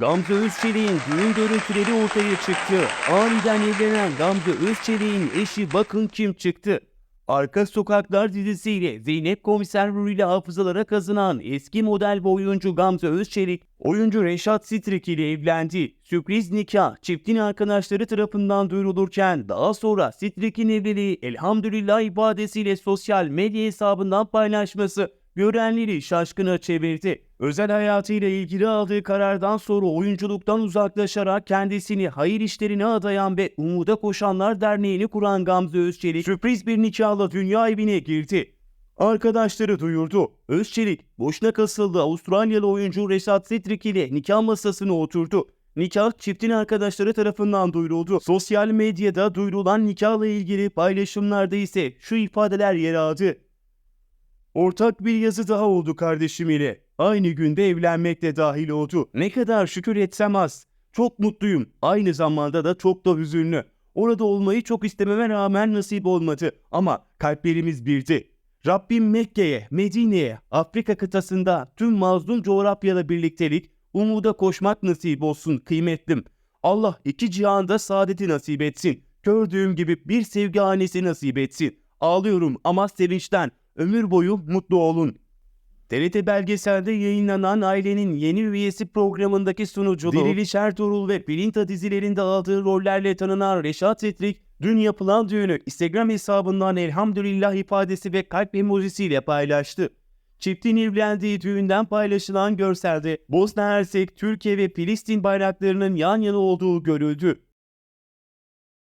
Gamze Özçelik'in düğün görüntüleri ortaya çıktı. Aniden evlenen Gamze Özçelik'in eşi bakın kim çıktı. Arka Sokaklar dizisiyle Zeynep Komiser rolüyle hafızalara kazınan eski model ve oyuncu Gamze Özçelik, oyuncu Reşat Strik ile evlendi. Sürpriz nikah çiftin arkadaşları tarafından duyurulurken daha sonra Strik'in evliliği elhamdülillah ibadesiyle sosyal medya hesabından paylaşması görenleri şaşkına çevirdi. Özel hayatıyla ilgili aldığı karardan sonra oyunculuktan uzaklaşarak kendisini hayır işlerine adayan ve Umuda Koşanlar Derneği'ni kuran Gamze Özçelik sürpriz bir nikahla dünya evine girdi. Arkadaşları duyurdu. Özçelik, boşuna kasıldı Avustralyalı oyuncu Reşat Setrik ile nikah masasına oturdu. Nikah çiftin arkadaşları tarafından duyuruldu. Sosyal medyada duyurulan nikahla ilgili paylaşımlarda ise şu ifadeler yer aldı. Ortak bir yazı daha oldu kardeşim ile. Aynı günde evlenmek de dahil oldu. Ne kadar şükür etsem az. Çok mutluyum. Aynı zamanda da çok da hüzünlü. Orada olmayı çok istememe rağmen nasip olmadı. Ama kalplerimiz birdi. Rabbim Mekke'ye, Medine'ye, Afrika kıtasında tüm mazlum coğrafyada birliktelik, umuda koşmak nasip olsun kıymetlim. Allah iki cihanda saadeti nasip etsin. Gördüğüm gibi bir sevgi hanesi nasip etsin. Ağlıyorum ama sevinçten. Ömür boyu mutlu olun. TRT belgeselde yayınlanan Ailenin Yeni Üyesi programındaki sunuculuğu, Diriliş Ertuğrul ve Bilinta dizilerinde aldığı rollerle tanınan Reşat Etrik, dün yapılan düğünü Instagram hesabından elhamdülillah ifadesi ve kalp emojisiyle paylaştı. Çiftin evlendiği düğünden paylaşılan görselde Bosna Hersek, Türkiye ve Filistin bayraklarının yan yana olduğu görüldü.